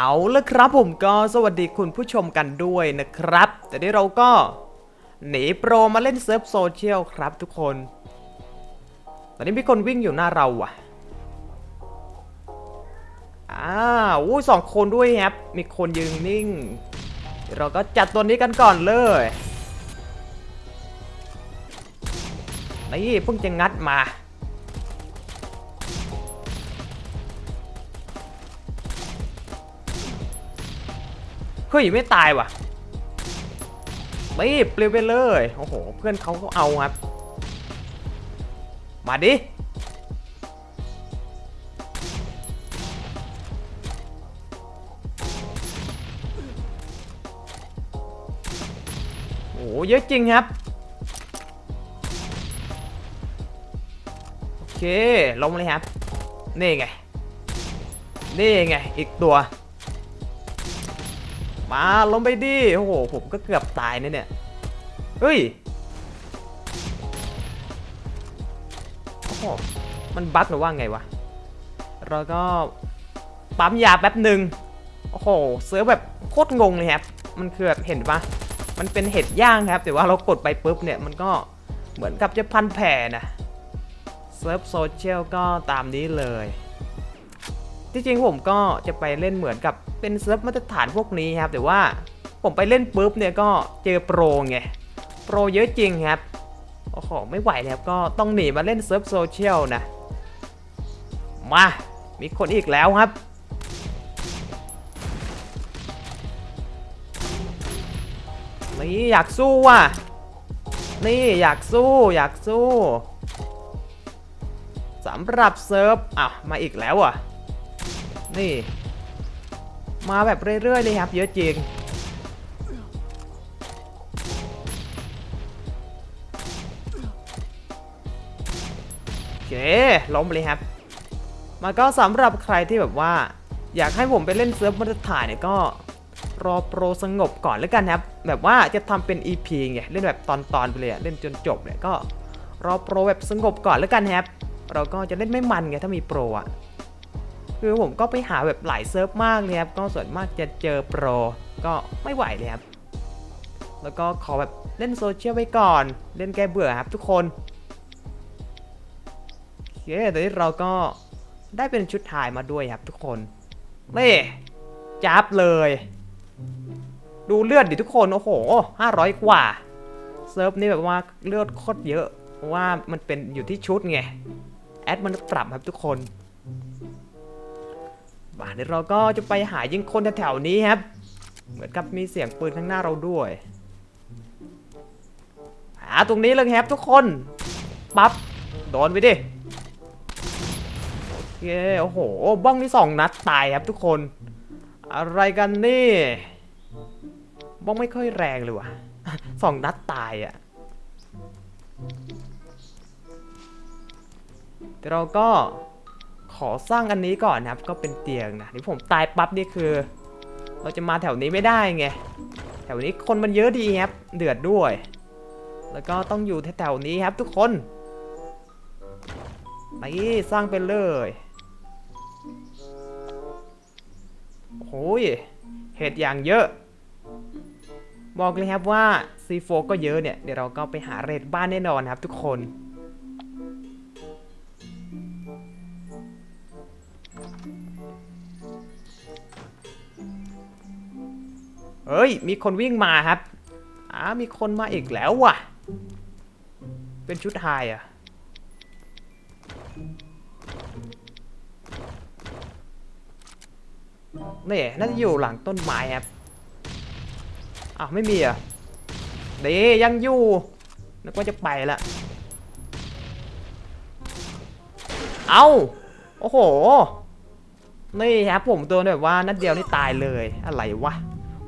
เอาละครับผมก็สวัสดีคุณผู้ชมกันด้วยนะครับ แต่นี้เราก็หนีโปรมาเล่นเซิร์ฟโซเชียลครับทุกคน ตอนนี้มีคนวิ่งอยู่หน้าเราอะอ้าวอู้สองคนด้วยครับ มีคนยืนนิ่ง เราก็จัดตัวนี้กันก่อนเลยนี่เพิ่งจะงัดมา เฮ้ยไม่ตายว่ะรีบเร็วไปเลย โอ้โห เพื่อนเขาก็เอาครับ มาดิ โอ้โหเยอะจริงครับ โอเค ลงเลยครับ นี่ไง นี่ไง อีกตัว มาลงไปดิ โอ้โห ผมก็เกือบตายนะเนี่ย เฮ้ย โอ้โห มันบั๊กหรือว่าไงวะ เราก็ปั๊มยาแป๊บหนึ่งโอ้โห เซิร์ฟแบบโคตรงงเลยครับ มันคือแบบเห็นปะมันเป็นเห็ดย่างครับ แต่ว่าเรากดไปปุ๊บเนี่ยมันก็เหมือนกับจะพันแผ่นะ เซิร์ฟโซเชียลก็ตามนี้เลย ที่จริงผมก็จะไปเล่นเหมือนกับเป็นเซิร์ฟมาตรฐานพวกนี้ครับ แต่ว่าผมไปเล่นปุ๊บเนี่ยก็เจอโปรไง โปรเยอะจริงครับ โอ้โห ไม่ไหวแล้วก็ต้องหนีมาเล่นเซิร์ฟโซเชียลนะ มา มีคนอีกแล้วครับ นี่อยากสู้ว่ะ นี่อยากสู้อยากสู้สำหรับเซิร์ฟอะมาอีกแล้วอะ นี่ มาแบบเรื่อยๆเลยครับ เยอะจริง โอเค ล้มเลยครับมาก็สำหรับใครที่แบบว่า อยากให้ผมไปเล่นเซิร์ฟมาตรฐานเนี่ยก็รอโปรสงบก่อนแล้วกันครับ แบบว่าจะทำเป็น EP ไงเล่นแบบตอนๆไปเลยเล่นจนจบเนี่ยก็รอโปรแบบสงบก่อนแล้วกันครับ เราก็จะเล่นไม่มันไงถ้ามีโปรอะ คือผมก็ไปหาแบบหลายเซิร์ฟมากเลยครับ ก็ส่วนมากจะเจอโปร ก็ไม่ไหวเลยครับ แล้วก็ขอแบบเล่นโซเชียลไว้ก่อน เล่นแก้เบื่อครับทุกคนโอเคตอนนี้เราก็ได้เป็นชุดถ่ายมาด้วยครับทุกคนนี่จับเลย ดูเลือดดิทุกคน โอ้โห500กว่า เซิร์ฟนี่แบบว่าเลือดโคตรเยอะ เพราะว่ามันเป็นอยู่ที่ชุดไง แอดมันปรับครับทุกคน บ้านเดี๋ยวเราก็จะไปหายิงคนแถวๆนี้ครับ เหมือนกับมีเสียงปืนข้างหน้าเราด้วย หาตรงนี้เลยครับทุกคน ปั๊บ โดนไปดิ โอเค โอ้โห บ้องนี่สองนัดตายครับทุกคน อะไรกันนี่ บ้องไม่ค่อยแรงเลยว่ะสองนัดตายอะ่ะแต่เราก็ ขอสร้างอันนี้ก่อนนะครับ ก็เป็นเตียงนะนี่ผมตายปั๊บนี่คือ เราจะมาแถวนี้ไม่ได้ไง แถวนี้คนมันเยอะดีครับ เดือดด้วย แล้วก็ต้องอยู่แถวๆนี้ครับทุกคน ไปสร้างไปเลยโอ้ยเห็ดอย่างเยอะ บอกเลยครับว่า C4 ก็เยอะเนี่ย เดี๋ยวเราก็ไปหาเรดบ้านแน่นอนครับทุกคน เฮ้ย มีคนวิ่งมาครับอ้ามีคนมาอีกแล้วว่ะ เป็นชุดไฮอะ นี่ น่าจะอยู่หลังต้นไม้ครับ อ้าวไม่มีอะ เดยังอยู่ นึกว่าจะไปละ เอาโอ้โห นี่ครับผมโดนแบบว่านัดเดียวนี่ตายเลย อะไรวะ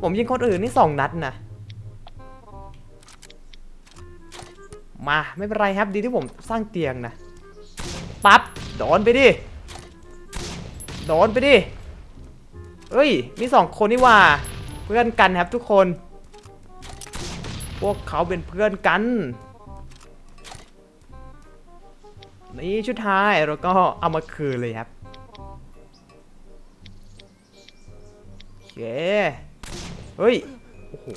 ผมยิงคนอื่นนี่สองนัดนะมาไม่เป็นไรครับดีที่ผมสร้างเตียงนะปั๊บโดนไปดิโดนไปดิเอ้ยมีสองคนนี่ว่าเพื่อนกันครับทุกคน พวกเขาเป็นเพื่อนกันนี่ชุดท้ายเราก็เอามาคืนเลยครับโอเค เฮ้ย โอ้โห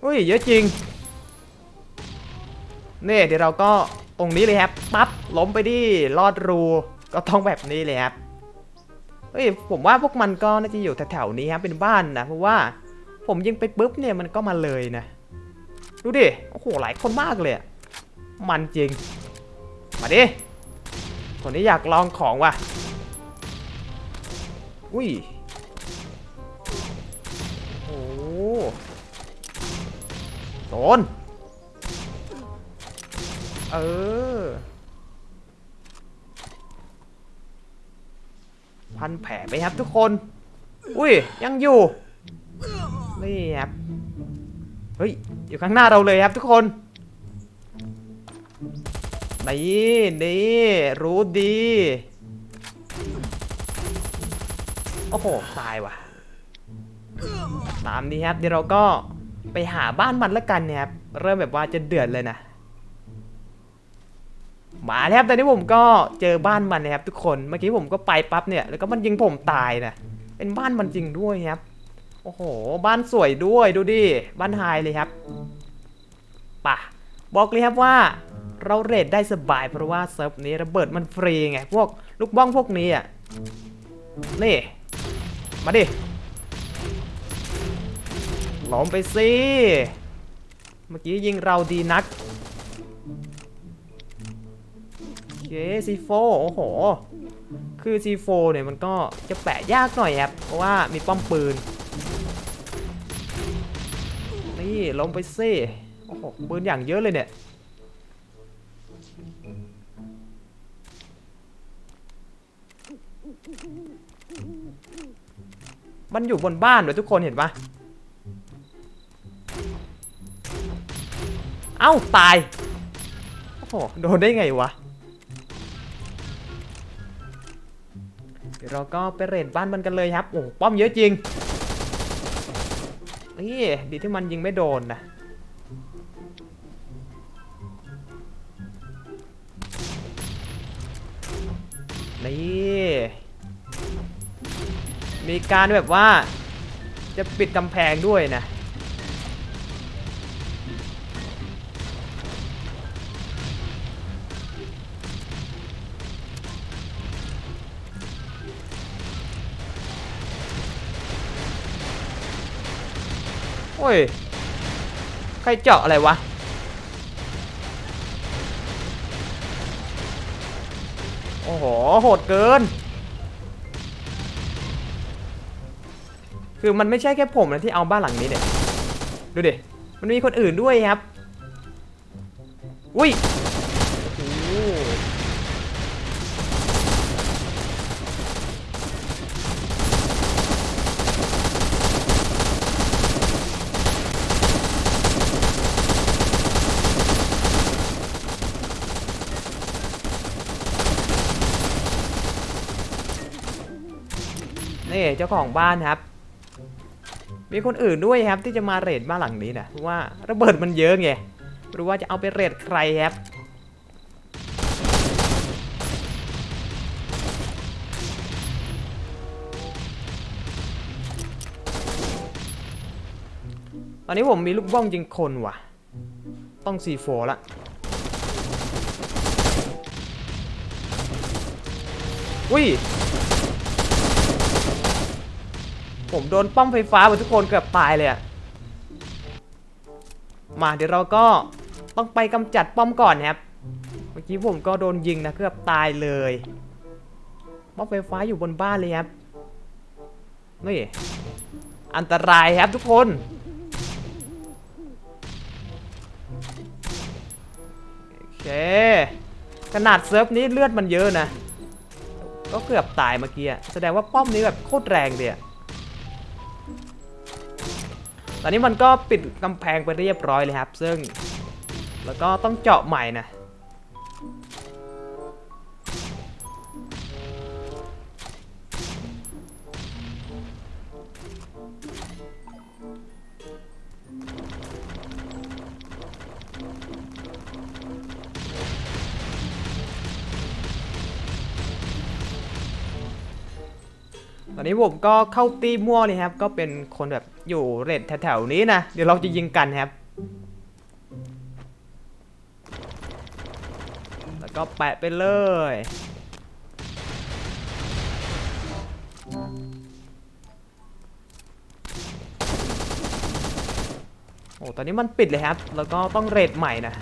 เฮ้ย เยอะจริง นี่เดี๋ยวเราก็ตรงนี้เลยครับ ปั๊บ ล้มไปดิลอดรู ก็ต้องแบบนี้เลยครับ เฮ้ย ผมว่าพวกมันก็น่าจะอยู่แถวๆนี้ครับ เป็นบ้านนะ เพราะว่าผมยิงไปปุ๊บเนี่ยมันก็มาเลยนะ ดูดิ โอ้โห หลายคนมากเลยอะมันจริง มาดิ คนนี้อยากลองของว่ะ อุ้ย โอ้โหโดน เออ พันแผลไปครับทุกคน อุ้ย ยังอยู่ นี่ครับ เฮ้ย อยู่ข้างหน้าเราเลยครับทุกคน นี่นี่รู้ดี โอ้โห ตายว่ะ ตามนี้ครับเดี๋ยวเราก็ไปหาบ้านมันแล้วกันเนี่ยครับ เริ่มแบบว่าจะเดือดเลยนะ มาแล้วครับตอนนี้ผมก็เจอบ้านมันนะครับทุกคน เมื่อกี้ผมก็ไปปั๊บเนี่ย แล้วก็มันยิงผมตายนะ เป็นบ้านมันจริงด้วยครับ โอ้โห บ้านสวยด้วยดูดิ บ้านไฮเลยครับป่ะบอกเลยครับว่า เราเรทได้สบายเพราะว่าเซิร์ฟนี้ระเบิดมันฟรีไง พวกลูกบ้องพวกนี้อะ นี่ มาดิหลอมไปสิ เมื่อกี้ยิงเราดีนักโอเคซีโฟโอ้โห คือ C4 เนี่ยมันก็จะแปะยากหน่อยครับ เพราะว่ามีป้อมปืน นี่ลงไปซิโอ้โห ปืนอย่างเยอะเลยเนี่ย มันอยู่บนบ้านด้วยทุกคนเห็นปะเอ้า ตาย โอ้โห โดนได้ไงวะ เดี๋ยวเราก็ไปเรดบ้านมันกันเลยครับ โอ้ป้อมเยอะจริงนี่ดีที่มันยิงไม่โดนนะ นี่มีการแบบว่า จะปิดกำแพงด้วยนะโอ้ย ใครเจาะอะไรวะ โอ้โห โหดเกิน คือมันไม่ใช่แค่ผมนะที่เอาบ้านหลังนี้เนี่ย ดูดิ มันมีคนอื่นด้วยครับ อุ้ย โอ้โห เจ้าของบ้านครับ มีคนอื่นด้วยครับที่จะมาเรดบ้านหลังนี้นะเพราะว่าระเบิดมันเยอะไงรู้ว่าจะเอาไปเรดใครครับตอนนี้ผมมีลูกบ้องยิงคนว่ะ ต้อง C4 ละอุ้ย ผมโดนป้อมไฟฟ้าหมดทุกคนเกือบตายเลยอะมาเดี๋ยวเราก็ต้องไปกำจัดป้อมก่อนนะครับ เมื่อกี้ผมก็โดนยิงนะเกือบตายเลยป้อมไฟฟ้าอยู่บนบ้านเลยครับ นี่อันตรายครับทุกคน โอเค ขนาดเซิร์ฟนี้เลือดมันเยอะนะ ก็เกือบตายเมื่อกี้แสดงว่าป้อมนี้แบบโคตรแรงเลยอะ ตอนนี้มันก็ปิดกำแพงไปเรียบร้อยเลยครับ ซึ่งแล้วก็ต้องเจาะใหม่นะตอนนี้ผมก็เข้าตีมั่วเลยครับ ก็เป็นคนแบบ อยู่เรดแถวๆนี้นะ เดี๋ยวเราจะยิงกันครับ แล้วก็แปะไปเลย โอ้ ตอนนี้มันปิดเลยครับ แล้วก็ต้องเรดใหม่นะ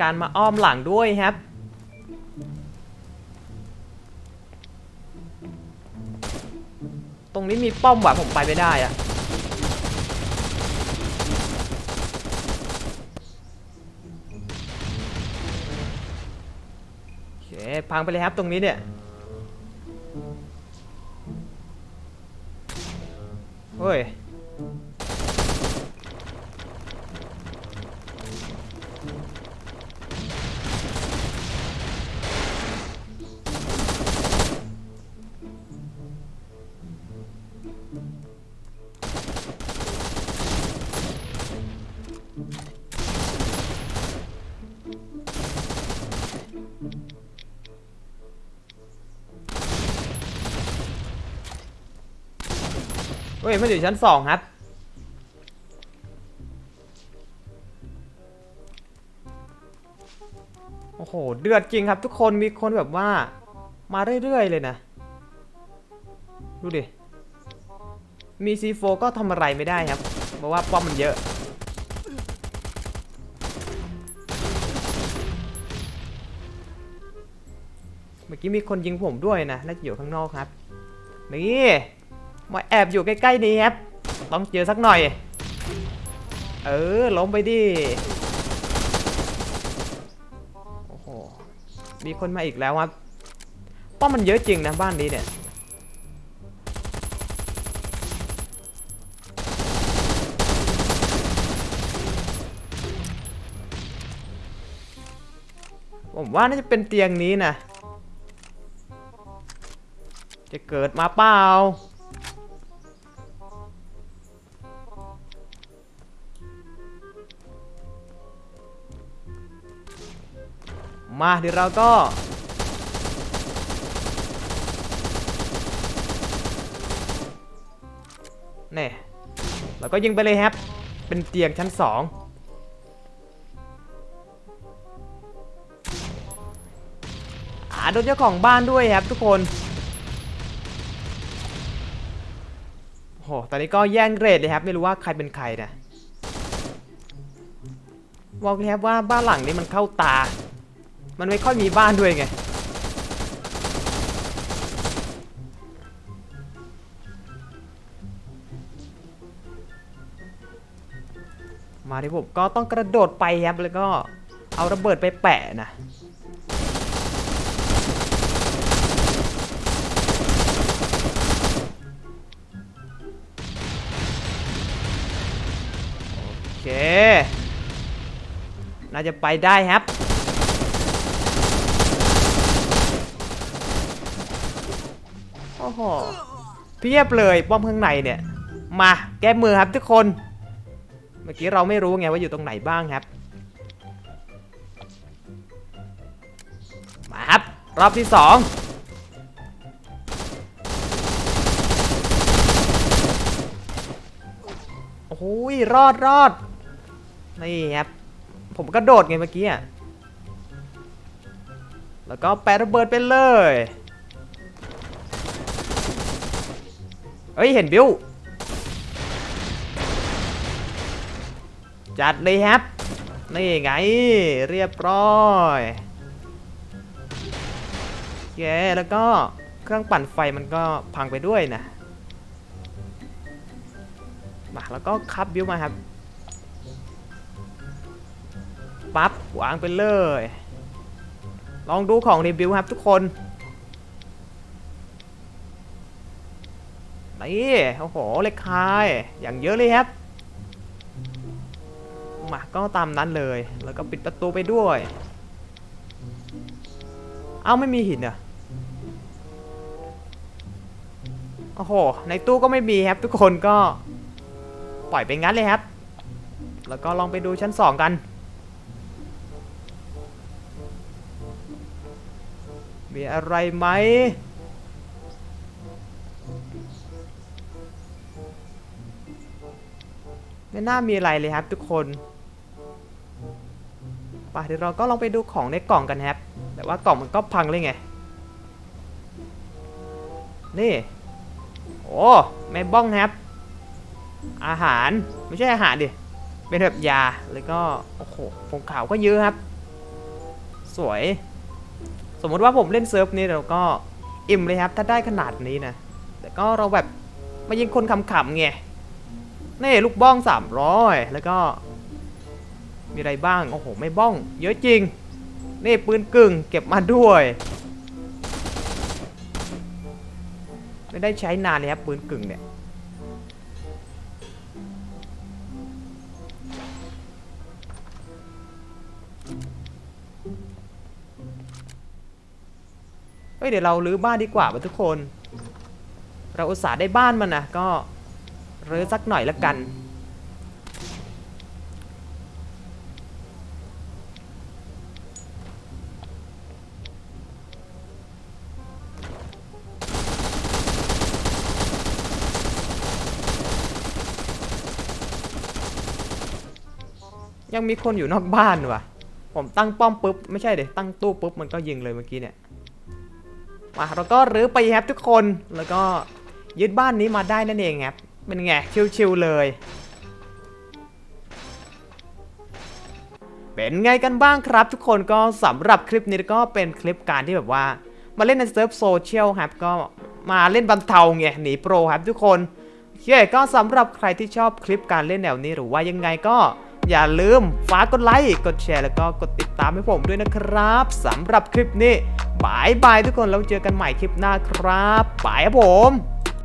การมาอ้อมหลังด้วยครับ ตรงนี้มีป้อมหวะผมไปไม่ได้อะโอเคพังไปเลยครับตรงนี้เนี่ยเฮ้ย ฮ้ยมันอยู่ชั้นสองครับ โอ้โห เดือดจริงครับทุกคนมีคนแบบว่า มาเรื่อยๆเลยนะ ดูดิ มี C4 ก็ทำอะไรไม่ได้ครับ เพราะว่าป้อมมันเยอะ เมื่อกี้มีคนยิงผมด้วยนะ น่าจะอยู่ข้างนอกครับ นี่ มาแอบอยู่ใกล้ๆนี้ครับต้องเจอสักหน่อย เออล้มไปดิโอ้โหมีคนมาอีกแล้วครับป้อมมันเยอะจริงนะบ้านนี้เนี่ยผมว่าน่าจะเป็นเตียงนี้นะ จะเกิดมาเปล่า มาเดี๋ยวเราก็ นี่เราก็ยิงไปเลยครับ เป็นเตียงชั้นสองอาโดนเจ้าของบ้านด้วยครับทุกคนโห ตอนนี้ก็แย่งเกรทเลยครับ ไม่รู้ว่าใครเป็นใครนะบอกเลยครับว่าบ้านหลังนี้มันเข้าตา มันไม่ค่อยมีบ้านด้วยไง มาที่ผมก็ต้องกระโดดไปครับแล้วก็เอาระเบิดไปแปะนะโอเคน่าจะไปได้ครับ โหเพียบเลยป้อมข้างในเนี่ย มาแก้มือครับทุกคน เมื่อกี้เราไม่รู้ไงว่าอยู่ตรงไหนบ้างครับ มาครับ รอบที่สองโอ้โหรอดรอดนี่ครับผมกระโดดไงเมื่อกี้อะแล้วก็แปะระเบิดไปเลย เฮ้ย เห็นบิวจัดเลยครับ นี่ไง เรียบร้อยแกแล้วก็เครื่องปั่นไฟมันก็พังไปด้วยนะ มาแล้วก็คับบิวมาครับ ปั๊บวางไปเลย ลองดูของรีวิวครับทุกคน นี่โอ้โหเล็กคายอย่างเยอะเลยครับมาก็ตามนั้นเลย แล้วก็ปิดประตูไปด้วย เอ้าไม่มีหินเหรอะโอ้โห ในตู้ก็ไม่มีครับ ทุกคนก็ปล่อยไปงั้นเลยครับ แล้วก็ลองไปดูชั้นสองกัน มีอะไรไหม ไม่น่ามีอะไรเลยครับทุกคนไปเดี๋ยวเราก็ลองไปดูของในกล่องกันครับ แต่ว่ากล่องมันก็พังเลยไง นี่ โอ้ไม่บ้องครับ อาหารไม่ใช่อาหารดิ เป็นแบบยา แล้วก็ โอ้โหผงขาวก็เยอะครับ สวย สมมติว่าผมเล่นเซิร์ฟนี้เราก็อิ่มเลยครับ ถ้าได้ขนาดนี้นะ แต่ก็เราแบบมายิงคนขำๆไง นี่ลูกบ้อง 300 แล้วก็มีอะไรบ้าง โอ้โห ไม่บ้อง เยอะจริง นี่ปืนกึ่งเก็บมาด้วย ไม่ได้ใช้นานเลยครับปืนกึ่งเนี่ย เฮ้ย เดี๋ยวเรารื้อบ้านดีกว่าป่ทุกคน เราอุตส่าห์ได้บ้านมันนะก็ รื้อสักหน่อยละกัน ยังมีคนอยู่นอกบ้านว่ะ ผมตั้งป้อมปุ๊บ ไม่ใช่เดี๋ยวตั้งตู้ปุ๊บ มันก็ยิงเลยเมื่อกี้เนี่ยมาเราก็รื้อไปครับทุกคนแล้วก็ยึดบ้านนี้มาได้นั่นเองครับ เป็นไง ชิวๆเลย เป็นไงกันบ้างครับ ทุกคนก็สำหรับคลิปนี้ก็เป็นคลิปการที่แบบว่า มาเล่นในเซิร์ฟโซเชียลครับ ก็มาเล่นบรรเทาไงหนีโปรครับทุกคนโอเคก็สำหรับใครที่ชอบคลิปการเล่นแนวนี้หรือว่ายังไงก็อย่าลืมฝากกดไลค์ กดแชร์ แล้วก็กดติดตามให้ผมด้วยนะครับสำหรับคลิปนี้บายบายทุกคนแล้วเจอกันใหม่คลิปหน้าครับบายครับผม